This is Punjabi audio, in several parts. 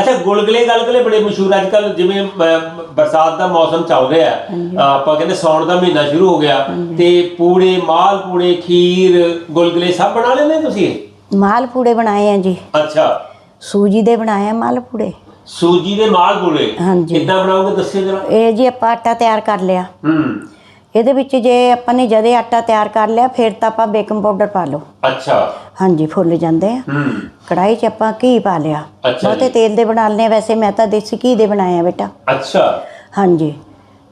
ਅੱਛਾ ਗੁਲਗਲੇ ਗਲਗਲੇ ਬੜੇ ਮਸ਼ਹੂਰ ਅੱਜ ਕੱਲ ਜਿਵੇਂ ਬਰਸਾਤ ਦਾ ਮੌਸਮ ਚੱਲ ਰਿਹਾ ਹੈ। ਆਪਾਂ ਕਹਿੰਦੇ ਸੌਣ ਦਾ ਮਹੀਨਾ ਸ਼ੁਰੂ ਹੋ ਗਿਆ। ਤੇ ਪੂੜੇ ਮਾਲ ਪੂੜੇ ਖੀਰ ਗੁਲਗਲੇ ਸਭ ਬਣਾ ਲੈਂਦੇ ਤੁਸੀਂ ਮਾਲਪੂੜੇ ਬਣਾਏ ਆ ਜੀ। ਅੱਛਾ। ਸੂਜੀ ਦੇ ਬਣਾਏ ਆ ਮਾਲਪੂੜੇ ਸੂਜੀ ਦੇ ਮਾਲ ਪੂੜੇ? ਹਾਂਜੀ। ਕਿੱਦਾਂ ਬਣਾਓਗੇ ਦੱਸਿਓ ਜਰਾ। ਇਹ ਜੀ ਆਪਾਂ ਆਟਾ ਤਿਆਰ ਕਰ ਲਿਆ। ਹੂੰ। ਇਹਦੇ ਵਿੱਚ ਜੇ ਆਪਾਂ ਨੇ ਜਦੇ ਆਟਾ ਤਿਆਰ ਕਰ ਲਿਆ ਫਿਰ ਤਾਂ ਆਪਾਂ ਬੇਕਿੰਗ ਪਾਊਡਰ ਪਾ ਲਓ। ਅੱਛਾ। ਹਾਂਜੀ ਫੁੱਲ ਜਾਂਦੇ ਆ। ਹੂੰ। ਕੜਾਈ 'ਚ ਆਪਾਂ ਘੀ ਪਾ ਲਿਆ। ਅੱਛਾ ਬਹੁਤੇ। ਤੇਲ ਦੇ ਬਣਾ ਲੈਣੇ ਵੈਸੇ ਮੈਂ ਤਾਂ ਦੇਸੀ ਘੀ ਦੇ ਬਣਾਏ ਆ ਬੇਟਾ। ਅੱਛਾ। ਹਾਂਜੀ।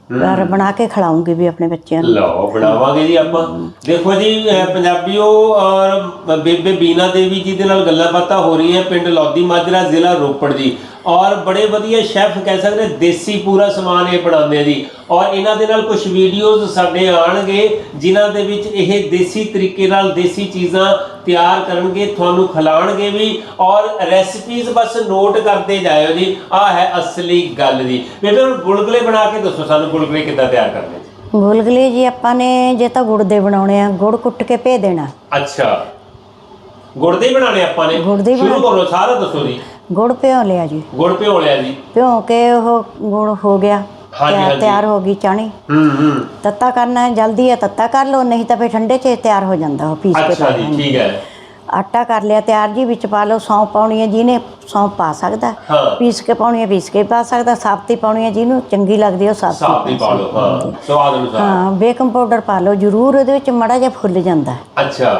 ਪਰ ਬਣਾ ਕੇ ਖਿਲਾਉਂਗੀ ਵੀ ਆਪਣੇ ਬੱਚਿਆਂ ਨੂੰ। ਲਓ ਬਣਾਵਾਂਗੇ ਜੀ ਆਪਾਂ। ਦੇਖੋ ਜੀ ਪੰਜਾਬੀਓ ਔਰ ਬੇਬੇ ਬੀਨਾ ਦੇਵੀ ਜੀ ਦੇ ਨਾਲ ਗੱਲਾਂ ਬਾਤਾਂ ਹੋ ਰਹੀਆਂ। ਪਿੰਡ ਲੌਦੀ ਮਾਜਰਾ ਜ਼ਿਲ੍ਹਾ ਰੋਪੜ ਜੀ। ਔਰ ਬੜੇ ਵਧੀਆ ਸ਼ੈਫ ਕਹਿ ਸਕਦੇ ਦੇਸੀ ਪੂਰਾ ਸਮਾਨ ਇਹ ਬਣਾਉਂਦੇ ਆ ਜੀ। ਔਰ ਇਹਨਾਂ ਦੇ ਨਾਲ ਕੁਝ ਵੀਡੀਓਜ਼ ਸਾਡੇ ਆਣਗੇ ਜਿਨ੍ਹਾਂ ਦੇ ਵਿੱਚ ਇਹ ਦੇਸੀ ਤਰੀਕੇ ਨਾਲ ਦੇਸੀ ਚੀਜ਼ਾਂ ਤਿਆਰ ਕਰਨਗੇ ਤੁਹਾਨੂੰ ਖਿਲਾਣਗੇ ਵੀ। ਔਰ ਰੈਸਪੀਜ਼ ਬਸ ਨੋਟ ਕਰਦੇ ਜਾਇਓ ਜੀ ਆ ਹੈ ਅਸਲੀ ਗੱਲ ਜੀ। ਬੇਬੇ ਹੁਣ ਗੁਲਗੁਲੇ ਬਣਾ ਕੇ ਦੱਸੋ ਸਾਨੂੰ ਗੁਲਗੁਲੇ ਕਿੱਦਾਂ ਤਿਆਰ ਕਰਨੇ ਗੁਲਗੁਲੇ ਜੀ ਆਪਾਂ ਨੇ ਜੇ ਤਾਂ ਗੁੜ ਦੇ ਬਣਾਉਣੇ ਆ ਗੁੜ ਕੁੱਟ ਕੇ ਭੇ ਦੇਣਾ। ਅੱਛਾ। ਗੁੜ ਦੇ ਹੀ ਬਣਾਣੇ ਆਪਾਂ ਨੇ? ਸ਼ੁਰੂ ਕਰੋ ਸਾਰਾ ਦੱਸੋ ਜੀ। ਗੁੜ ਭਿਓ ਲਿਆ ਜੀ। ਗੁੜ ਭਿਓ ਲਿਆ ਜੀ। ਭਿਓ ਕੇ ਉਹ ਗੁੜ ਹੋ ਗਿਆ ਹਾਂਜੀ, ਤਿਆਰ ਹਾਂਜੀ। ਤਿਆਰ ਹੋ ਗਈ ਚਾਣੀ। ਹੂੰ ਹੂੰ। ਤੱਤਾ ਕਰਨਾ ਹੈ ਜਲਦੀ ਹੈ ਤੱਤਾ ਕਰ ਲਓ ਨਹੀਂ ਤਾਂ ਫਿਰ ਠੰਡੇ 'ਚ ਤਿਆਰ ਹੋ ਜਾਂਦਾ ਉਹ ਪੀਸ ਕੇ ਅੱਛਾ ਜੀ ਠੀਕ ਹੈ। ਆਟਾ ਕਰ ਲਿਆ ਤਿਆਰ ਜੀ ਵਿੱਚ ਪਾ ਲਓ ਸੌਂਫ ਪਾਉਣੀ ਹੈ ਜਿਹਨੇ ਸੌਂਫ ਪਾ ਸਕਦਾ। ਹਾਂ। ਪੀਸ ਕੇ ਪਾਉਣੀ ਹੈ ਪੀਸ ਕੇ ਪਾ ਸਕਦਾ। ਸਾਬਤੀ ਪਾਉਣੀ ਹੈ ਜਿਹਨੂੰ ਚੰਗੀ ਲੱਗਦੀ ਹੈ ਉਹ ਸਾਬਤੀ ਸਾਫ਼ ਦੀ ਪਾ ਲਓ ਹਾਂ। ਸਵਾਦ ਅਨੁਸਾਰ। ਹਾਂ ਬੇਕਿੰਗ ਪਾਊਡਰ ਪਾ ਲਓ ਜ਼ਰੂਰ ਉਹਦੇ ਵਿੱਚ ਮੜਾ ਜਿਹਾ ਫੁੱਲ ਜਾਂਦਾ। ਹੈ ਅੱਛਾ।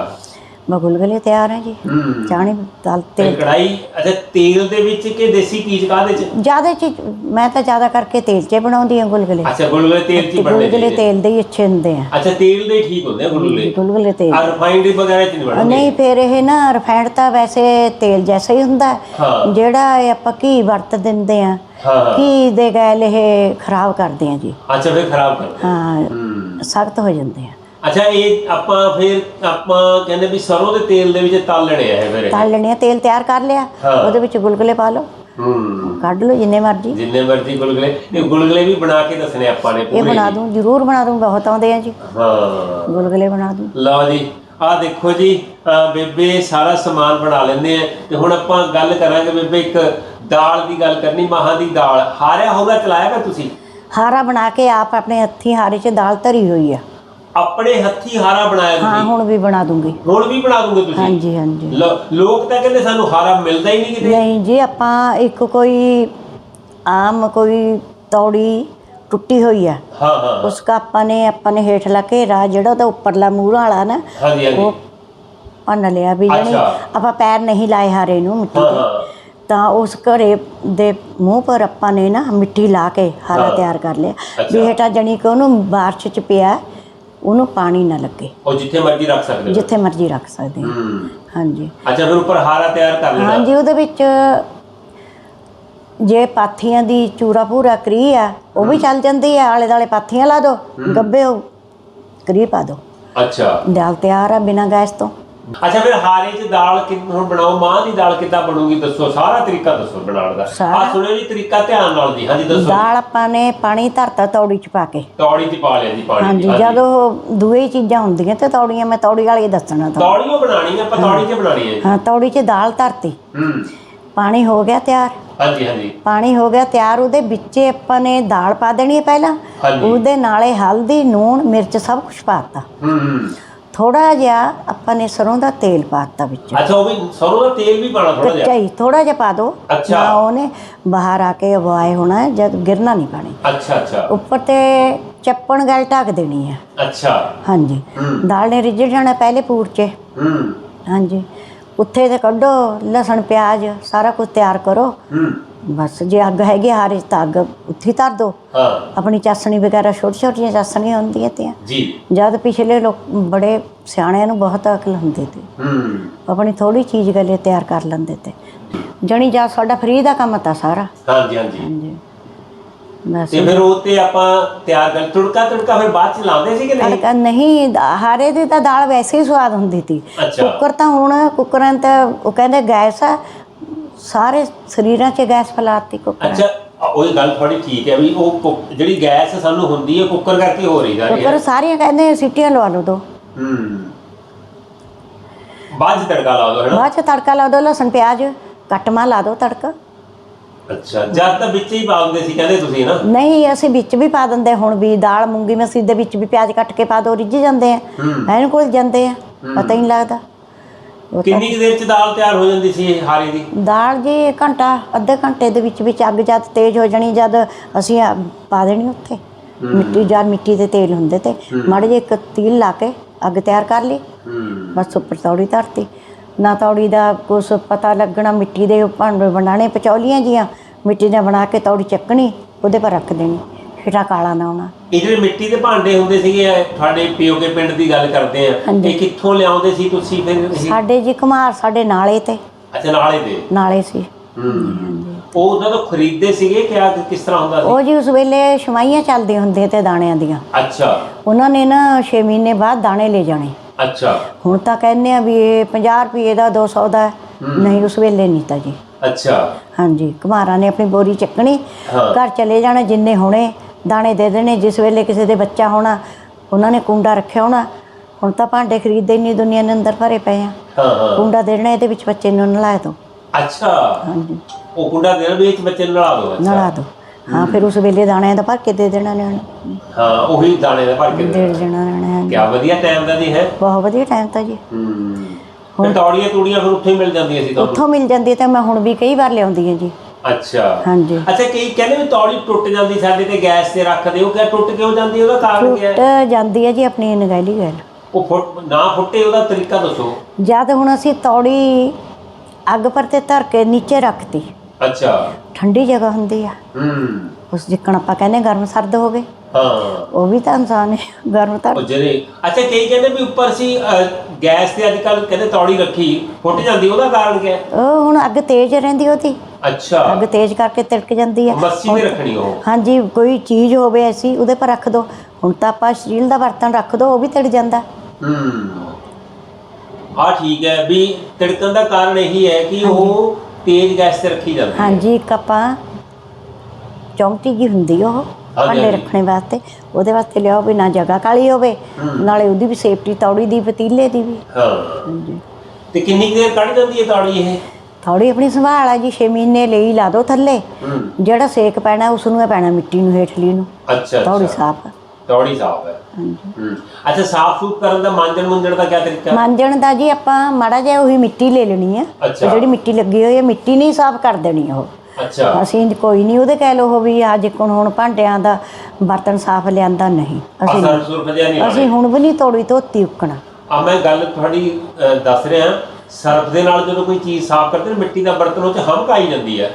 ਮੈਂ ਗੁਲਗੁਲੇ ਤਿਆਰ ਹੈ ਜੀ। ਹੂੰ। ਚਾਣੀ ਤਲ ਤੇ ਤੇ ਕੜਾਈ ਅੱਛਾ ਤੇਲ ਦੇ ਵਿੱਚ ਕਿ ਦੇਸੀ ਚੀਜ਼ ਕਾਹਦੇ ਚ? ਜ਼ਿਆਦਾ ਚ ਮੈਂ ਤਾਂ ਜ਼ਿਆਦਾ ਕਰਕੇ ਤੇਲ 'ਚ ਹੀ ਬਣਾਉਂਦੀ ਹਾਂ ਗੁਲਗੁਲੇ ਅੱਛਾ ਗੁਲਗੁਲੇ ਤੇਲ ਚ ਹੀ ਬਣਦੇ ਗੁਲਗੁਲੇ ਜੀ। ਤੇਲ ਦੇ ਹੀ ਅੱਛੇ ਹੁੰਦੇ ਆ। ਅੱਛਾ ਤੇਲ ਦੇ ਹੀ ਠੀਕ ਹੁੰਦੇ ਆ ਗੁਲਗੁਲੇ ਗੁਲਗੁਲੇ ਤੇਲ। ਆ ਰਿਫਾਈਨਡ ਵਗੈਰਾ ਚ ਨਹੀਂ ਬਣਦੇ? ਨਹੀਂ ਫਿਰ ਇਹ ਨਾ ਰਿਫਾਈਂਡ ਤਾਂ ਵੈਸੇ ਤੇਲ ਜੈਸਾ ਹੀ ਹੁੰਦਾ। ਹੈ। ਹਾਂ ਜਿਹੜਾ ਇਹ ਆਪਾਂ ਘੀ ਵਰਤ ਦਿੰਦੇ ਆ ਹਾਂ ਘੀ ਦੇ ਗੈਲ ਇਹ ਖਰਾਬ ਕਰਦੇ ਆ ਜੀ। ਅੱਛਾ ਫਿਰ ਖਰਾਬ ਕਰਦੇ ਹਾਂ ਹੂੰ। ਸਖਤ ਹੋ ਜਾਂਦੇ ਆ। ਅੱਛਾ ਇਹ ਆਪਾਂ ਫਿਰ ਆਪਾਂ ਕਹਿੰਦੇ ਵੀ ਸਰੋਂ ਦੇ ਤੇਲ ਦੇ ਵਿੱਚ ਤਲ ਲੈਣੇ ਆ ਇਹ ਫਿਰ ਇਹ। ਤਲ ਲੈਣੇ ਆ ਤੇਲ ਤਿਆਰ ਕਰ ਲਿਆ। ਹਾਂ। ਉਹਦੇ ਵਿੱਚ ਗੁਲਗੁਲੇ ਪਾ ਲਓ। ਹੂੰ। ਕੱਢ ਲਓ ਜਿੰਨੇ ਮਰਜ਼ੀ। ਜਿੰਨੇ ਮਰਜ਼ੀ ਗੁਲਗੁਲੇ। ਇਹ ਗੁਲਗੁਲੇ ਵੀ ਬਣਾ ਕੇ ਦੱਸਣੇ ਆਪਾਂ ਨੇ ਇਹ ਪੂਰੇ। ਬਣਾ ਦੂੰ ਜ਼ਰੂਰ ਬਣਾ ਦੂੰ ਬਹੁਤ ਆਉਂਦੇ ਆ ਜੀ। ਹਾਂ। ਗੁਲਗੁਲੇ ਬਣਾ ਦੂੰ। ਲਓ ਜੀ ਆਹ ਦੇਖੋ ਜੀ ਅਹ ਬੇਬੇ ਸਾਰਾ ਸਮਾਨ ਬਣਾ ਲੈਂਦੇ ਆ। ਤੇ ਹੁਣ ਆਪਾਂ ਗੱਲ ਕਰਾਂਗੇ ਬੇਬੇ ਇੱਕ ਦਾਲ ਦੀ ਗੱਲ ਕਰਨੀ ਮਾਹਾਂ ਦੀ ਦਾਲ। ਹਾਰਿਆ ਹੋਗਾ ਚਲਾਇਆ ਵਾ ਤੁਸੀਂ? ਹਾਰਾ ਬਣਾ ਕੇ ਆਪ ਆਪਣੇ ਹੱਥੀਂ ਹਾਰੇ 'ਚ ਦਾਲ ਧਰੀ ਹੋਈ ਆ। ਆਪਣੇ ਹੱਥੀ ਹਾਰਾ ਬਣਾਇਆ ਹਾਂ ਤੁਸੀਂ? ਹੁਣ ਵੀ ਬਣਾ ਦੂੰਗੀ। ਹੁਣ ਵੀ ਬਣਾ ਦੂੰਗੇ ਤੁਸੀਂ? ਹਾਂਜੀ ਹਾਂਜੀ। ਲੋ- ਲੋਕ ਤਾਂ ਕਹਿੰਦੇ ਸਾਨੂੰ ਹਾਰਾ ਮਿਲਦਾ ਹੀ ਨਹੀਂ ਕਿਤੇ। ਨਹੀਂ ਜੀ ਆਪਾਂ ਇੱਕ ਕੋਈ ਆਮ ਕੋਈ ਤੌੜੀ ਟੁੱਟੀ ਹੋਈ ਆ ਹਾਂ ਹਾਂ। ਉਸ ਕਾ ਆਪਾਂ ਨੇ ਆਪਾਂ ਨੇ ਹੇਠ ਲਾ ਘੇਰਾ ਜਿਹੜਾ ਉਹਦਾ ਉੱਪਰਲਾ ਮੂਹਰ ਵਾਲਾ ਨਾ ਹਾਂਜੀ ਹਾਂਜੀ। ਉਹ ਭੰਨ ਲਿਆ ਵੀ ਜਾਣੀ ਅੱਛਾ। ਆਪਾਂ ਪੈਰ ਨਹੀਂ ਲਾਏ ਹਾਰੇ ਨੂੰ ਮਿੱਟੀ ਹਾਂ ਤੇ ਹਾਂ। ਤਾਂ ਉਸ ਘੜੇ ਦੇ ਮੂੰਹ ਪਰ ਆਪਾਂ ਨੇ ਨਾ ਮਿੱਟੀ ਲਾ ਕੇ ਹਾਰਾ ਹਾਂ। ਤਿਆਰ ਕਰ ਲਿਆ। ਅੱਛਾ। ਵੀ ਹੇਠਾਂ ਜਣੀ ਕਿ ਉਹਨੂੰ ਬਾਰਿਸ਼ ਚ ਪਿਆ ਉਹਨੂੰ ਪਾਣੀ ਨਾ ਲੱਗੇ। ਉਹ ਜਿੱਥੇ ਮਰਜ਼ੀ ਰੱਖ ਸਕਦੇ ਹੋ। ਜਿੱਥੇ ਮਰਜ਼ੀ ਰੱਖ ਸਕਦੇ ਹਾਂ। ਹੂੰ। ਹਾਂਜੀ। ਅੱਛਾ ਫਿਰ ਉੱਪਰ ਹਾਰਾ ਤਿਆਰ ਕਰ ਲੈਣਾ ਹਾਂਜੀ ਉਹਦੇ ਵਿੱਚ ਜੇ ਪਾਥੀਆਂ ਦੀ ਚੂਰਾ ਪੂਰਾ ਕਰੀ ਆ ਉਹ ਵੀ ਚੱਲ ਜਾਂਦੀ ਆ ਆਲੇ ਦਾਲੇ ਪਾਥੀਆਂ ਲਾ ਦੋ ਗੱਬੇ ਉਹ ਕਰੀ ਪਾ ਦੋ। ਅੱਛਾ। ਦਾਲ ਤਿਆਰ ਆ ਬਿਨਾਂ ਗੈਸ ਤੋਂ। ਅੱਛਾ ਫਿਰ ਹਾਰੇ 'ਚ ਦਾਲ ਕਿ ਹੁਣ ਬਣਾਓ ਮਾਂ ਦੀ ਦਾਲ ਕਿੱਦਾਂ ਬਣੂਗੀ ਦੱਸੋ ਸਾਰਾ ਤਰੀਕਾ ਦੱਸੋ ਬਣਾਉਣ ਦਾ। ਆ ਸੁਣਿਓ ਜੀ ਤਰੀਕਾ ਧਿਆਨ ਨਾਲ ਜੀ ਹਾਂਜੀ ਦੱਸੋ ਦਾਲ ਆਪਾਂ ਨੇ ਪਾਣੀ ਧਰਤਾ ਤੌੜੀ ਚ ਪਾ ਕੇ। ਤੌੜੀ 'ਚ ਪਾ ਲਿਆ ਜੀ ਪਾਣੀ ਹਾਂਜੀ ਜਦੋਂ ਦੂਏ ਚੀਜ਼ਾਂ ਹੁੰਦੀਆਂ ਤੇ ਤੌੜੀਆਂ ਮੈਂ ਤੌੜੀ ਵਾਲੀ ਦੱਸਣਾ ਤਾਂ ਤੌੜੀ ਉਹ ਬਣਾਣੀ ਆ ਆਪਾਂ ਤੌੜੀ 'ਚ ਬਣਾਣੀ ਹੈ ਹਾਂ ਤੌੜੀ 'ਚ ਦਾਲ ਧਰਤੀ। ਹੂੰ। ਪਾਣੀ ਹੋ ਗਿਆ ਤਿਆਰ। ਹਾਂਜੀ ਹਾਂਜੀ। ਪਾਣੀ ਹੋ ਗਿਆ ਤਿਆਰ ਉਹਦੇ ਵਿੱਚੇ ਆਪਾਂ ਨੇ ਦਾਲ ਪਾ ਦੇਣੀ ਹੈ ਪਹਿਲਾਂ। ਉਹਦੇ ਨਾਲੇ ਹਲਦੀ ਨੂਣ ਮਿਰਚ ਸਭ ਕੁਝ ਪਾਤਾ ਹੂੰ ਹੂੰ। ਥੋੜਾ ਜਿਹਾ ਆਪਾਂ ਨੇ ਸਰੋਂ ਦਾ ਤੇਲ ਪਾਤਾ ਵਿੱਚ। ਅੱਛਾ ਉਹ ਵੀ ਸਰੋਂ ਦਾ ਤੇਲ ਵੀ ਪਾਣਾ ਥੋੜਾ ਜਿਹਾ? ਕੱਚਾ ਹੀ ਥੋੜਾ ਜਿਹਾ ਪਾ ਦੋ। ਅੱਛਾ। ਨਾ ਉਹਨੇ ਬਾਹਰ ਆ ਕੇ ਉਬਾਏ ਹੋਣਾ ਹੈ, ਜਦ ਗਿਰਨਾ ਨਹੀਂ ਪਾਣੀ। ਅੱਛਾ ਅੱਛਾ। ਉੱਪਰ ਤੇ ਚੱਪਣ ਗੱਲ ਢੱਕ ਦੇਣੀ ਹੈ ਅੱਛਾ। ਹਾਂਜੀ। ਹੂੰ। ਦਾਲ ਨੇ ਰਿੱਝ ਜਾਣਾ ਪਹਿਲੇ ਪੂਰ 'ਚ। ਹੂੰ। ਹਾਂਜੀ। ਉੱਥੇ ਤੇ ਕੱਢੋ ਲਸਣ ਪਿਆਜ਼ ਸਾਰਾ ਕੁਝ ਤਿਆਰ ਕਰੋ। ਹੂੰ। ਬਸ ਜੇ ਅੱਗ ਹੈਗੀ ਹਾਰੇ ਤਾਂ ਅੱਗ ਉੱਥੇ ਧਰ ਦੋ ਹਾਂ। ਆਪਣੀ ਚਾਸਣੀ ਵਗੈਰਾ ਛੋਟੀ ਛੋਟੀਆਂ ਚਾਸਣੀਆਂ ਹੁੰਦੀਆਂ ਤੇ ਜੀ। ਜਦ ਪਿਛਲੇ ਲੋਕ ਬੜੇ ਸਿਆਣਿਆਂ ਨੂੰ ਬਹੁਤ ਅਕਲ ਹੁੰਦੀ ਤੇ ਹੂੰ। ਆਪਣੀ ਥੋੜੀ ਚੀਜ਼ ਗੱਲੇ ਤਿਆਰ ਕਰ ਲੈਂਦੇ ਤੇ। ਜਣੀ ਜਾ ਸਾਡਾ ਫਰੀ ਦਾ ਕੰਮ ਤਾਂ ਸਾਰਾ। ਹਾਂਜੀ ਹਾਂਜੀ। ਹਾਂਜੀ। ਬਸ। ਤੇ ਫਿਰ ਉਹ ਤੇ ਆਪਾਂ ਤਿਆਰ ਕਰ ਤੁੜਕਾ ਤੁੜਕਾ ਫਿਰ ਬਾਅਦ ਚ ਲਾਉਂਦੇ ਸੀ ਕਿ ਨਹੀਂ? ਤੜਕਾ ਨਹੀਂ ਦਾ- ਹਾਰੇ ਦੀ ਤਾਂ ਦਾਲ ਵੈਸੇ ਹੀ ਸਵਾਦ ਹੁੰਦੀ ਸੀ। ਅੱਛਾ। ਕੁੱਕਰ ਤਾਂ ਹੁਣ ਕੁੱਕਰਾਂ ਤਾਂ ਉਹ ਕਹਿੰਦੇ ਗੈਸ ਆ ਸਾਰੇ ਸਰੀਰਾਂ 'ਚ ਗੈਸ ਫੈਲਾਤੀ ਕੁੱਕਰ। ਅੱਛਾ ਅ- ਉਹ ਗੱਲ ਥੋੜੀ ਠੀਕ ਹੈ ਵੀ ਉਹ ਜਿਹੜੀ ਗੈਸ ਸਾਨੂੰ ਹੁੰਦੀ ਹੈ ਕੁੱਕਰ ਕਰਕੇ ਹੋ ਰਹੀ ਹੈ ਕੁੱਕਰ ਸਾਰੀਆਂ ਕਹਿੰਦੇ ਸੀਟੀਆਂ ਲਵਾ ਲਓ ਦੋ। ਹੂੰ। ਬਾਅਦ ਚ ਤੜਕਾ ਲਾ ਦੋ ਹੈ ਨਾ? ਬਾਅਦ 'ਚ ਤੜਕਾ ਲਾ ਦੋ ਲਸਣ ਪਿਆਜ਼ ਕੱਟਮਾ ਲਾ ਦੋ ਤੜਕਾ। ਅੱਛਾ ਜਦ ਤਾਂ ਵਿੱਚ ਹੀ ਪਾ ਦਿੰਦੇ ਸੀ ਕਹਿੰਦੇ ਤੁਸੀਂ ਨਾ? ਨਹੀਂ ਅਸੀਂ ਵਿੱਚ ਵੀ ਪਾ ਦਿੰਦੇ ਹੁਣ ਵੀ ਦਾਲ ਮੂੰਗੀ ਮਸਰੀ ਦੇ ਵਿੱਚ ਵੀ ਪਿਆਜ਼ ਕੱਟ ਕੇ ਪਾ ਦੋ ਰਿੱਝ ਜਾਂਦੇ ਆ। ਐਨ ਕੋਲ ਜਾਂਦੇ ਆ ਪਤਾ ਹੀ ਨਹੀਂ ਲੱਗਦਾ। ਕਿੰਨੀ ਕੁ ਦੇਰ ਚ ਦਾਲ ਤਿਆਰ ਹੋ ਜਾਂਦੀ ਸੀ ਇਹ ਹਾਰੇ ਦੀ? ਦਾਲ ਜੀ ਘੰਟਾ ਅੱਧੇ ਘੰਟੇ ਦੇ ਵਿੱਚ ਵਿੱਚ ਅੱਗ ਜਦ ਤੇਜ਼ ਹੋ ਜਾਣੀ ਜਦ ਅਸੀਂ ਆ ਪਾ ਦੇਣੀ ਉੱਥੇ। ਮਿੱਟੀ ਜਾਂ ਮਿੱਟੀ ਦੇ ਤੇਲ ਹੁੰਦੇ ਤੇ। ਮਾੜੇ ਜਿਹੇ ਇੱਕ ਤੀਲ ਲਾ ਕੇ ਅੱਗ ਤਿਆਰ ਕਰ ਲਈ। ਹੂੰ। ਬਸ ਉੱਪਰ ਤੌੜੀ ਧਰਤੀ। ਨਾ ਤੌੜੀ ਦਾ ਕੁਛ ਪਤਾ ਲੱਗਣਾ ਮਿੱਟੀ ਦੇ ਭਾਂਡੇ ਬਣਾਣੇ ਪਚੌਲੀਆਂ ਜੀਆਂ। ਮਿੱਟੀ ਨੇ ਬਣਾ ਕੇ ਤੌੜੀ ਚੱਕਣੀ ਉਹਦੇ ਪਰ ਰੱਖ ਦੇਣੀ। ਫਿਟਾ ਕਾਲਾ ਨਾ ਆਉਣਾ। ਇਹ ਜਿਹੜੇ ਮਿੱਟੀ ਦੇ ਭਾਂਡੇ ਹੁੰਦੇ ਸੀਗੇ ਇਹ ਤੁਹਾਡੇ ਪਿਓਕੇ ਪਿੰਡ ਦੀ ਗੱਲ ਕਰਦੇ ਆ। ਹਾਂਜੀ। ਇਹ ਕਿੱਥੋਂ ਲਿਆਉਂਦੇ ਸੀ ਤੁਸੀਂ ਫਿਰ ਇਹ? ਸਾਡੇ ਜੀ ਕੁਮਾਰ ਸਾਡੇ ਨਾਲੇ ਤੇ। ਅੱਛਾ ਨਾਲੇ ਦੇ? ਨਾਲੇ ਸੀ। ਹੂੰ ਉਹ ਉਹਨਾਂ ਤੋਂ ਖਰੀਦਦੇ ਸੀਗੇ ਕਿ ਆ ਕਿਸ ਤਰ੍ਹਾਂ ਹੁੰਦਾ ਸੀ? ਉਹ ਜੀ ਉਸ ਵੇਲੇ ਸ਼ਮਾਈਆਂ ਚੱਲਦੀਆਂ ਹੁੰਦੀਆਂ ਤੇ ਦਾਣਿਆਂ ਦੀਆਂ। ਅੱਛਾ। ਉਹਨਾਂ ਨੇ ਨਾ 6 ਮਹੀਨੇ ਬਾਅਦ ਦਾਣੇ ਲੈ ਜਾਣੇ। ਅੱਛਾ। ਹੁਣ ਤਾਂ ਕਹਿੰਦੇ ਆ ਵੀ ਇਹ 50 ਰੁਪਏ ਦਾ 200 ਦਾ ਹੈ। ਨਹੀਂ ਉਸ ਵੇਲੇ ਨਹੀਂ ਤਾਂ ਜੀ। ਅੱਛਾ। ਹਾਂਜੀ ਕੁਮਾਰਾਂ ਨੇ ਆਪਣੀ ਬੋਰੀ ਚੱਕਣੀ। ਹਾਂ। ਘਰ ਚਲੇ ਜਾਣਾ ਜਿੰਨੇ ਹੋਣੇ। ਦਾਣੇ ਦੇ ਦੇਣੇ ਜਿਸ ਵੇਲੇ ਕਿਸੇ ਦੇ ਬੱਚਾ ਹੋਣਾ ਉਹਨਾਂ ਨੇ ਕੁੰਡਾ ਰੱਖਿਆ ਹੋਣਾ। ਹੁਣ ਤਾਂ ਭਾਂਡੇ ਖਰੀਦਦੇ ਨਹੀਂ ਦੁਨੀਆ ਦੇ ਅੰਦਰ ਭਰੇ ਪਏ ਆ। ਹਾਂ ਹਾਂ। ਕੁੰਡਾ ਦੇ ਦੇਣਾ ਇਹਦੇ ਵਿੱਚ ਬੱਚੇ ਨੂੰ ਨਲਾ ਦੋ। ਅੱਛਾ। ਹਾਂਜੀ। ਉਹ ਕੁੰਡਾ ਦੇਣ ਵਿੱਚ ਬੱਚੇ ਨੂੰ ਨਲਾ ਦੋ ਨਲਾ ਅੱਛਾ ਦੋ। ਹਾਂ ਫਿਰ ਉਸ ਵੇਲੇ ਦਾਣਿਆਂ ਦਾ ਭਰ ਕੇ ਦੇ ਦੇਣਾ ਨੇ ਉਹਨੂੰ। ਹਾਂ ਉਹੀ ਦਾਣੇ ਦਾ ਭਰ ਕੇ ਦੇ ਦੇਣਾ। ਨੇ ਕਿਆ ਵਧੀਆ ਟਾਈਮ ਦਾ ਜੀ ਹੈ ਬਹੁਤ ਵਧੀਆ ਟਾਈਮ ਤਾਂ ਜੀ। ਹੂੰ। ਹੁਣ ਤੌੜੀਆਂ ਤੂੜੀਆਂ ਫਿਰ ਉੱਥੇ ਹੀ ਮਿਲ ਜਾਂਦੀਆਂ ਸੀ ਤੁਹਾਨੂੰ? ਉੱਥੋਂ ਮਿਲ ਜਾਂਦੀ ਤੇ ਮੈਂ ਹੁਣ ਵੀ ਕਈ ਵਾਰ ਲਿਆਉਂਦੀ ਹਾਂ ਜੀ। ਅੱਛਾ। ਹਾਂਜੀ। ਅੱਛਾ ਕਈ ਕਹਿੰਦੇ ਵੀ ਤੌੜੀ ਟੁੱਟ ਜਾਂਦੀ ਸਾਡੇ ਤੇ ਗੈਸ ਤੇ ਰੱਖਦੇ ਉਹ ਕਿਆ ਟੁੱਟ ਕਿਉਂ ਜਾਂਦੀ ਉਹਦਾ ਕਾਰਨ ਕੀ ਹੈ? ਟੁੱਟ ਜਾਂਦੀ ਹੈ ਜੀ ਆਪਣੀ ਨਗੈਲੀ ਗੱਲ। ਉਹ ਫੁੱਟ ਨਾ ਫੁੱਟੇ ਉਹਦਾ ਤਰੀਕਾ ਦੱਸੋ। ਜਦ ਹੁਣ ਅਸੀਂ ਤੌੜੀ ਅੱਗ ਪਰ ਤੇ ਧਰ ਕੇ ਨੀਚੇ ਰੱਖਤੀ। ਅੱਛਾ। ਠੰਡੀ ਜਗ੍ਹਾ ਹੁੰਦੀ ਆ। ਹੂੰ। ਉਸ ਜਿੱਕਣ ਆਪਾਂ ਕਹਿੰਦੇ ਗਰਮ ਸਰਦ ਹੋ ਗਏ। ਹਾਂ। ਉਹ ਵੀ ਤਾਂ ਇਨਸਾਨ ਹੈ ਗਰਮ ਤਾਂ ਉਹ ਜਿਹੜੇ ਅੱਛਾ ਕਈ ਕਹਿੰਦੇ ਵੀ ਉੱਪਰ ਸੀ ਗੈਸ ਤੇ ਅੱਜ ਕੱਲ ਕਹਿੰਦੇ ਤੌੜੀ ਰੱਖੀ ਫੁੱਟ ਜਾਂਦੀ ਉਹਦਾ ਕਾਰਨ ਕੀ ਹੈ? ਉਹ ਹੁਣ ਅੱਗ ਤੇਜ਼ ਰਹਿੰਦੀ ਉਹਦੀ। ਅੱਛਾ। ਅੱਗ ਤੇਜ਼ ਕਰਕੇ ਤਿਲਕ ਜਾਂਦੀ ਆ। ਮੱਸੀ ਤੇ ਰੱਖਣੀ ਉਹ? ਹਾਂਜੀ ਕੋਈ ਚੀਜ਼ ਹੋਵੇ ਐਸੀ ਉਹਦੇ ਪਰ ਰੱਖ ਦੋ। ਹੁਣ ਤਾਂ ਆਪਾਂ ਸਟੀਲ ਦਾ ਬਰਤਨ ਰੱਖ ਦੋ ਉਹ ਵੀ ਤਿੜ ਜਾਂਦਾ। ਹੂੰ। ਆ ਠੀਕ ਹੈ ਵੀ ਤਿੜਕਣ ਦਾ ਕਾਰਨ ਇਹੀ ਹੈ ਕਿ ਉਹ ਤੇਜ਼ ਗੈਸ ਤੇ ਰੱਖੀ ਜਾਂਦੀ ਹੈ। ਹਾਂਜੀ ਇੱਕ ਆਪਾਂ ਚੌਂਟੀ ਜੀ ਹੁੰਦੀ ਉਹ ਭਾਂਡੇ। ਰੱਖਣੇ ਵਾਸਤੇ। ਉਹਦੇ ਵਾਸਤੇ ਲਿਆਓ ਵੀ ਨਾ ਜਗ੍ਹਾ ਕਾਲੀ ਹੋਵੇ ਨਾਲੇ ਉਹਦੀ ਵੀ ਸੇਫਟੀ ਤੌੜੀ ਦੀ ਪਤੀਲੇ ਦੀ ਵੀ। ਹਾਂ। ਹਾਂਜੀ। ਤੇ ਕਿੰਨੀ ਦੇਰ ਕੱਢ ਜਾਂਦੀ ਹੈ ਤੌੜੀ ਇਹ? ਥੋੜੀ ਆਪਣੀ ਸੰਭਾਲ ਆ ਜੀ 6 ਮਹੀਨੇ ਲਈ ਲਾ ਦੋ ਥੱਲੇ। ਹੂੰ। ਜਿਹੜਾ ਸੇਕ ਪੈਣਾ ਉਸ ਨੂੰ ਇਹ ਪੈਣਾ ਮਿੱਟੀ ਨੂੰ ਹੇਠਲੀ ਨੂੰ। ਅੱਛਾ ਥੋੜੀ ਸਾਫ਼। ਤੌੜੀ ਸਾਫ਼ ਹੈ। ਹਾਂਜੀ। ਹੂੰ। ਅੱਛਾ ਸਾਫ਼ ਸੂਫ ਕਰਨ ਦਾ ਮਾਂਜਣ ਮੁੰਜਣ ਦਾ ਕੀ ਤਰੀਕਾ? ਹੈ? ਮਾਂਜਣ ਦਾ ਜੀ ਆਪਾਂ ਮਾੜਾ ਜਿਹਾ ਉਹੀ ਮਿੱਟੀ ਲੈ ਲੈਣੀ ਆ। ਅੱਛਾ। ਜਿਹੜੀ ਮਿੱਟੀ ਲੱਗੀ ਹੋਈ ਹੈ ਮਿੱਟੀ ਨਹੀਂ ਸਾਫ਼ ਕਰ ਦੇਣੀ ਉਹ। ਅੱਛਾ। ਅਸੀਂ ਕੋਈ ਨਹੀਂ ਉਹਦੇ ਕਹਿ ਲੋ ਵੀ ਅੱਜ ਕੋਣ ਹੁਣ ਭਾਂਡਿਆਂ ਦਾ ਬਰਤਨ ਸਾਫ਼ ਲਿਆਂਦਾ ਨਹੀਂ। ਅਸੀਂ ਅਸੀਂ ਹੁਣ। ਵੀ ਨਹੀਂ ਤੋੜੀ ਧੋਤੀ ਉੱਕਣਾ। ਆ ਮੈਂ ਗੱਲ ਤੁਹਾਡੀ ਦੱਸ ਰਿਹਾ। ਸਰਫ ਦੇ ਨਾਲ ਜਦੋਂ ਕੋਈ ਚੀਜ਼ ਸਾਫ਼ ਕਰਦੇ ਨੇ ਮਿੱਟੀ ਦਾ ਬਰਤਨ ਉਹ ਚ ਹਮਕ ਆਈ ਜਾਂਦੀ ਹੈ।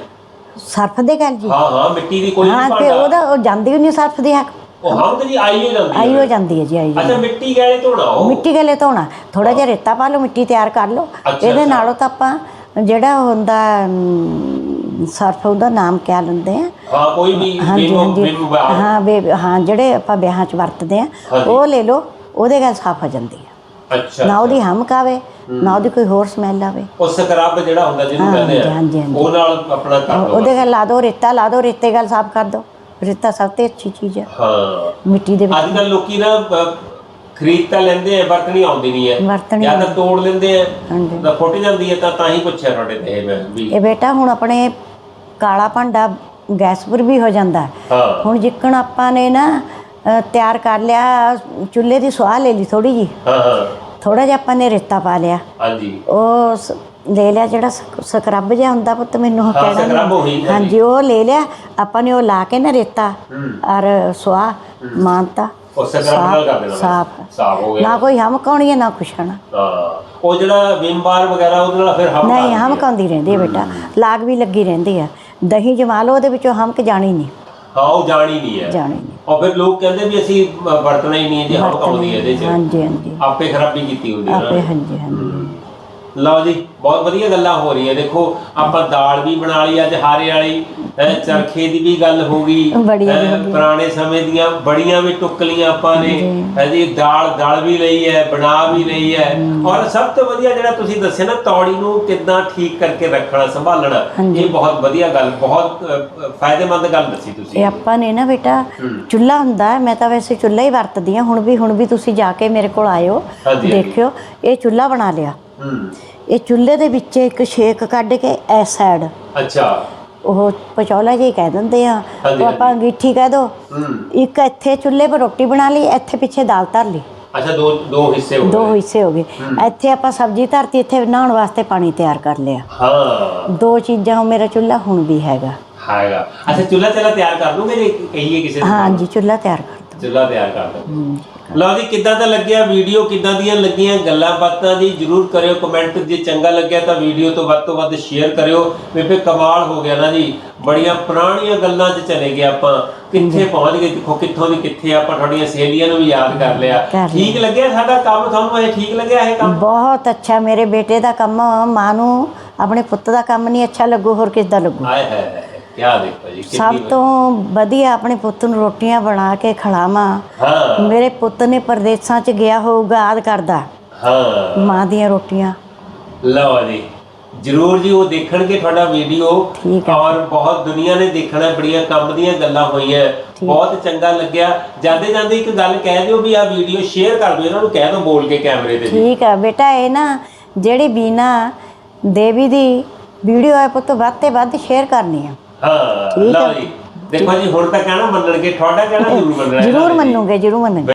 ਸਰਫ ਦੇ ਗੱਲ ਜੀ? ਹਾਂ ਹਾਂ ਮਿੱਟੀ ਦੀ ਕੋਈ ਹਾਂ ਤੇ ਭਾਂਡਾ ਉਹਦਾ ਉਹ ਜਾਂਦੀ ਨਹੀਂ ਸਰਫ ਦੀ ਹੱਕ। ਉਹ ਹਮਕ ਦੀ ਆਈ ਹੋ ਜਾਂਦੀ ਆਈ ਹੈ ਹੋ ਜਾਂਦੀ ਹੈ ਜੀ ਆਈ ਅੱਛਾ ਮਿੱਟੀ ਗਾਲੇ ਧੋਣਾ ਉਹ। ਮਿੱਟੀ ਗਲੇ ਧੋਣਾ ਥੋੜਾ ਜਿਹਾ ਰੇਤਾ ਪਾ ਲਓ ਮਿੱਟੀ ਤਿਆਰ ਕਰ ਲਓ। ਅੱਛਾ, ਇਹਦੇ ਅੱਛਾ। ਨਾਲੋਂ ਤਾਂ ਆਪਾਂ ਜਿਹੜਾ ਹੁੰਦਾ ਅਮ, ਸਰਫ ਉਹਦਾ ਨਾਮ ਕਿਆ ਲੈਂਦੇ ਆ। ਹਾਂ ਕੋਈ ਵੀ ਹਾਂਜੀ ਹਾਂਜੀ ਹਾਂ ਹਾਂ ਜਿਹੜੇ ਆਪਾਂ ਵਿਆਹਾਂ 'ਚ ਵਰਤਦੇ ਆ ਹਾਂਜੀ। ਉਹ ਲੈ ਲਓ ਉਹਦੇ ਗੱਲ ਸਾਫ਼ ਹੋ ਜਾਂਦੀ ਆ ਅੱਛਾ ਨਾ ਉਹਦੀ ਹਮਕ ਆਵੇ ਨਾ ਉਹਦੀ ਕੋਈ ਹੋਰ ਸਮੈਲ ਆਵੇ। ਉਹ ਸਕਰਬ ਜਿਹੜਾ ਹੁੰਦਾ ਜਿਹਨੂੰ ਕਹਿੰਦੇ ਆ ਹਾਂਜੀ, ਹਾਂਜੀ। ਉਹ ਨਾਲ ਆਪਣਾ ਕਰ ਉਹਦੇ ਗੱਲ ਲਾ ਦੋ ਰੇਤਾ ਲਾ ਦੋ ਰੇਤੇ ਗੱਲ ਸਾਫ਼ ਕਰ ਦੋ ਰੇਤਾ ਸਭ ਤੋਂ ਅੱਛੀ ਚੀਜ਼ ਹੈ ਹਾਂ। ਮਿੱਟੀ ਦੇ ਵਿੱਚ। ਅੱਜ ਕੱਲ ਲੋਕੀ ਨਾ ਖਰੀਦ ਤਾਂ ਲੈਂਦੇ ਆ ਵਰਤਣੀ ਆਉਂਦੀ ਨਹੀਂ ਹੈ ਵਰਤਣੀ ਜਾਂ ਤਾਂ ਤੋੜ ਲੈਂਦੇ ਆ ਹਾਂਜੀ। ਤਾਂ ਫੁੱਟ ਜਾਂਦੀ ਹੈ ਤਾਂ ਤਾਂ ਹੀ ਪੁੱਛਿਆ ਤੁਹਾਡੇ ਤੇ ਇਹ ਮੈਂ ਵੀ। ਇਹ ਬੇਟਾ ਹੁਣ ਆਪਣੇ ਕਾਲਾ ਭਾਂਡਾ ਗੈਸ ਪਰ ਵੀ ਹੋ ਜਾਂਦਾ। ਹੈ। ਹਾਂ। ਹੁਣ ਜਿੱਕਣ ਆਪਾਂ ਨੇ ਨਾ ਅ, ਤਿਆਰ ਕਰ ਲਿਆ ਚੁੱਲ੍ਹੇ ਦੀ ਸੁਆਹ ਲੈ ਲਈ ਥੋੜੀ ਜੀ ਹਾਂ ਹਾਂ। ਥੋੜਾ ਜਿਹਾ ਆਪਾਂ ਨੇ ਰੇਤਾ ਪਾ ਲਿਆ। ਹਾਂਜੀ। ਉਹ ਸ- ਲੈ ਲਿਆ ਜਿਹੜਾ ਸਕ- ਸਕਰਬ ਜਿਹਾ ਹੁੰਦਾ ਪੁੱਤ ਮੈਨੂੰ ਉਹ ਹਾਂ, ਕਹਿਣਾ ਨੀ ਉਹੀ। ਹਾਂਜੀ ਉਹ ਲੈ ਲਿਆ। ਆਪਾਂ ਨੇ ਉਹ ਲਾ ਕੇ ਨਾ ਰੇਤਾ ਹੂੰ। ਔਰ ਸੁਆਹ ਮਾਨਤਾ ਉਹ ਸਕਰਬ ਨਾਲ ਕਰ ਦੇਣਾ ਸਾਫ਼। ਸਾਫ਼ ਹੋ ਗਿਆ। ਨਾ ਕੋਈ ਹਮਕਾਉਣੀ ਹੈ ਨਾ ਕੁਛਣਾ ਹਾਂ। ਉਹ ਜਿਹੜਾ ਵਿਮ ਬਾਰ ਵਗੈਰਾ ਉਹਦੇ ਨਾਲ ਫਿਰ ਹਮ ਨਹੀਂ ਹਮਕਾਉਂਦੀ ਰਹਿੰਦੀ ਹੈ ਬੇਟਾ। ਲਾਗ ਵੀ ਲੱਗੀ ਰਹਿੰਦੀ ਹੈ। ਦਹੀਂ ਜਮਾ ਲਓ ਉਹਦੇ ਵਿੱਚੋਂ ਹਮਕ ਜਾਣੀ ਨਹੀਂ। ਹਾਂ ਉਹ ਜਾਣੀ ਨਹੀਂ ਹੈ। ਜਾਣੀ ਨਹੀਂ। ਔਰ ਫਿਰ ਲੋਕ ਕਹਿੰਦੇ ਵੀ ਅਸੀਂ ਵਰਤਣਾ ਹੀ ਨਹੀਂ ਹੈ ਜੇ ਹਮ ਕਾਉਂਦੀ ਹੈ ਇਹਦੇ ਚ। ਹਾਂਜੀ ਹਾਂਜੀ। ਆਪੇ ਖਰਾਬੀ ਕੀਤੀ ਹੁੰਦੀ ਹੈ ਆਪੇ ਹਾਂਜੀ ਹਾਂਜੀ। ਲਓ ਜੀ ਬਹੁਤ ਵਧੀਆ ਗੱਲਾਂ ਹੋ ਰਹੀਆਂ। ਦੇਖੋ ਆਪਾਂ ਦਾਲ ਵੀ ਬਣਾ ਲਈ ਅੱਜ ਹਾਰੇ ਵਾਲੀ। ਹੈਂ, ਚਰਖੇ ਦੀ ਵੀ ਗੱਲ ਹੋ ਗਈ। ਬੜੀਆਂ ਹੈਂ, ਪੁਰਾਣੇ ਸਮੇਂ ਦੀਆਂ ਬੜੀਆਂ ਵੀ ਟੁੱਕ ਲੀਆਂ ਆਪਾਂ ਨੇ। ਹੈ ਜੀ ਦਾਲ ਦਾਲ ਵੀ ਲਈ ਹੈ ਬਣਾ ਵੀ ਲਈ ਹੈ। ਔਰ ਸਭ ਤੋਂ ਵਧੀਆ ਜਿਹੜਾ ਤੁਸੀਂ ਦੱਸਿਆ ਨਾ ਤੌੜੀ ਨੂੰ ਕਿੱਦਾਂ ਠੀਕ ਕਰਕੇ ਰੱਖਣਾ ਸੰਭਾਲਣਾ ਇਹ ਬਹੁਤ ਵਧੀਆ ਗੱਲ ਬਹੁਤ ਅ, ਅ, ਫਾਇਦੇਮੰਦ ਗੱਲ ਦੱਸੀ ਤੁਸੀਂ। ਇਹ ਆਪਾਂ ਨੇ ਨਾ ਬੇਟਾ ਚੁੱਲ੍ਹਾ ਹੁੰਦਾ ਹੈ, ਮੈਂ ਤਾਂ ਵੈਸੇ ਚੁੱਲ੍ਹਾ ਹੀ ਵਰਤਦੀ ਹਾਂ ਹੁਣ ਵੀ ਹੁਣ ਵੀ ਤੁਸੀਂ ਜਾ ਕੇ ਮੇਰੇ ਕੋਲ ਆਇਓ ਹਾਂਜੀ, ਹਾਂਜੀ। ਦੇਖਿਓ ਇਹ ਚੁੱਲ੍ਹਾ ਬਣਾ ਲਿਆ। ਹੂੰ। ਇਹ ਚੁੱਲ੍ਹੇ ਦੇ ਵਿੱਚ ਇੱਕ ਛੇਕ ਕੱਢ ਕੇ ਐਸ ਸਾਈਡ ਅੱਛਾ। ਉਹ ਪਚੌਲਾ ਜੀ ਕਹਿ ਦਿੰਦੇ ਆ। ਹਾਂਜੀ, ਉਹ ਆਪਾਂ ਅੰਗੀਠੀ ਕਹਿ ਦੋ। ਹੂੰ। ਇੱਕ ਇੱਥੇ ਚੁੱਲ੍ਹੇ 'ਤੇ ਰੋਟੀ ਬਣਾ ਲਈ ਇੱਥੇ ਪਿੱਛੇ ਦਾਲ ਧਰ ਲਈ। ਅੱਛਾ ਦੋ ਦੋ ਹਿੱਸੇ ਹੋ ਦੋ ਗਏ ਹਿੱਸੇ ਹੋ ਗਏ। ਇੱਥੇ ਆਪਾਂ ਸਬਜ਼ੀ ਧਰਤੀ ਇੱਥੇ ਨਹਾਉਣ ਵਾਸਤੇ ਪਾਣੀ ਤਿਆਰ ਕਰ ਲਿਆ। ਹਾਂ। ਦੋ ਚੀਜ਼ਾਂ ਉਹ ਮੇਰਾ ਚੁੱਲ੍ਹਾ ਹੁਣ ਵੀ ਹੈਗਾ। ਹੈਗਾ। ਅੱਛਾ ਚੁੱਲ੍ਹਾ ਚਲਾ ਤਿਆਰ ਕਰ ਲੂਗੇ ਜੇ ਕਹੀਏ ਕਿਸੇ ਨੂੰ? ਹਾਂਜੀ ਚੁੱਲ੍ਹਾ ਤਿਆਰ ਕਰ ਦੋ। ਚੁੱਲ੍ਹਾ ਤਿਆਰ ਕਰ ਦੋ। ਲਓ ਜੀ ਕਿੱਦਾਂ ਦਾ ਲੱਗਿਆ ਵੀਡੀਓ ਕਿੱਦਾਂ ਦੀਆਂ ਲੱਗੀਆਂ ਗੱਲਾਂ ਬਾਤਾਂ ਜੀ ਜਰੂਰ ਕਰਿਓ ਕਮੈਂਟ ਜੇ ਚੰਗਾ ਲੱਗਿਆ ਤਾਂ ਵੀਡੀਓ ਤੋਂ ਵੱਧ ਤੋਂ ਵੱਧ ਸ਼ੇਅਰ ਕਰਿਓ। ਬੇਬੇ ਕਮਾਲ ਹੋ ਗਿਆ ਨਾ ਜੀ ਬੜੀਆਂ ਪੁਰਾਣੀਆਂ ਗੱਲਾਂ 'ਚ ਚਲੇ ਗਏ ਆਪਾਂ। ਕਿੱਥੇ ਪਹੁੰਚ ਗਏ ਦੇਖੋ ਕਿੱਥੋਂ ਦੀ ਕਿੱਥੇ ਆਪਾਂ ਤੁਹਾਡੀਆਂ ਸਹੇਲੀਆਂ ਨੂੰ ਵੀ ਯਾਦ ਕਰ ਲਿਆ। ਠੀਕ ਲੱਗਿਆ ਸਾਡਾ ਕੰਮ? ਤੁਹਾਨੂੰ ਇਹ ਠੀਕ ਲੱਗਿਆ ਇਹ ਕੰਮ? ਬਹੁਤ ਅੱਛਾ ਮੇਰੇ ਬੇਟੇ ਦਾ ਕੰਮ ਮਾਂ ਨੂੰ ਆਪਣੇ ਪੁੱਤ ਦਾ ਕੰਮ ਨਹੀਂ ਅੱਛਾ ਲੱਗੂ ਹੋਰ ਕਿਸ ਦਾ ਲੱਗੂ? ਆਏ ਹੈ ਕੀ ਦੇਖੋ ਜੀ ਸਭ ਕਿੰਨੀ ਤੋਂ ਵਧੀਆ ਆਪਣੇ ਪੁੱਤ ਨੂੰ ਰੋਟੀਆਂ ਬਣਾ ਕੇ ਖਿਲਾਵਾਂ। ਹਾਂ। ਮੇਰੇ ਪੁੱਤ ਨੇ ਪਰਦੇਸਾਂ 'ਚ ਗਿਆ ਹੋਊਗਾ ਯਾਦ ਕਰਦਾ। ਹਾਂ। ਮਾਂ ਦੀਆਂ ਰੋਟੀਆਂ। ਲਓ ਜੀ ਜਰੂਰ ਜੀ ਉਹ ਦੇਖਣਗੇ ਤੁਹਾਡਾ ਵੀਡੀਓ। ਠੀਕ ਹੈ। ਔਰ ਬਹੁਤ ਦੁਨੀਆ ਨੇ ਦੇਖਣਾ ਬੜੀਆਂ ਕੰਮ ਦੀਆਂ ਗੱਲਾਂ ਹੋਈਆਂ। ਬਹੁਤ ਚੰਗਾ ਲੱਗਿਆ। ਜਾਂਦੇ ਜਾਂਦੇ ਇੱਕ ਗੱਲ ਕਹਿ ਦਿਓ ਵੀ ਆ ਵੀਡੀਓ ਸ਼ੇਅਰ ਕਰ ਦਿਓ ਇਹਨਾਂ ਨੂੰ ਕਹਿ ਦਿਓ ਬੋਲ ਕੇ ਕੈਮਰੇ ਤੇ ਠੀਕ ਆ ਬੇਟਾ ਇਹ ਨਾ ਜਿਹੜੀ ਬੀਨਾ ਦੇਵੀ ਦੀ ਵੀਡੀਓ ਹੈ ਪੁੱਤ ਵੱਧ ਤੇ ਵੱਧ ਸ਼ੇਅਰ ਕਰਨੀ ਆ। ਹਾਂ ਲਓ। ਜੀ ਦੇਖੋ ਜੀ ਹੁਣ ਤਾਂ ਕਹਿਣਾ ਮੰਨਣਗੇ ਤੁਹਾਡਾ ਕਹਿਣਾ ਜ਼ਰੂਰ ਮੰਨਣਾ ਜ਼ਰੂਰ। ਮੰਨੂਗੇ ਜ਼ਰੂਰ ਮੰਨੂਗੇ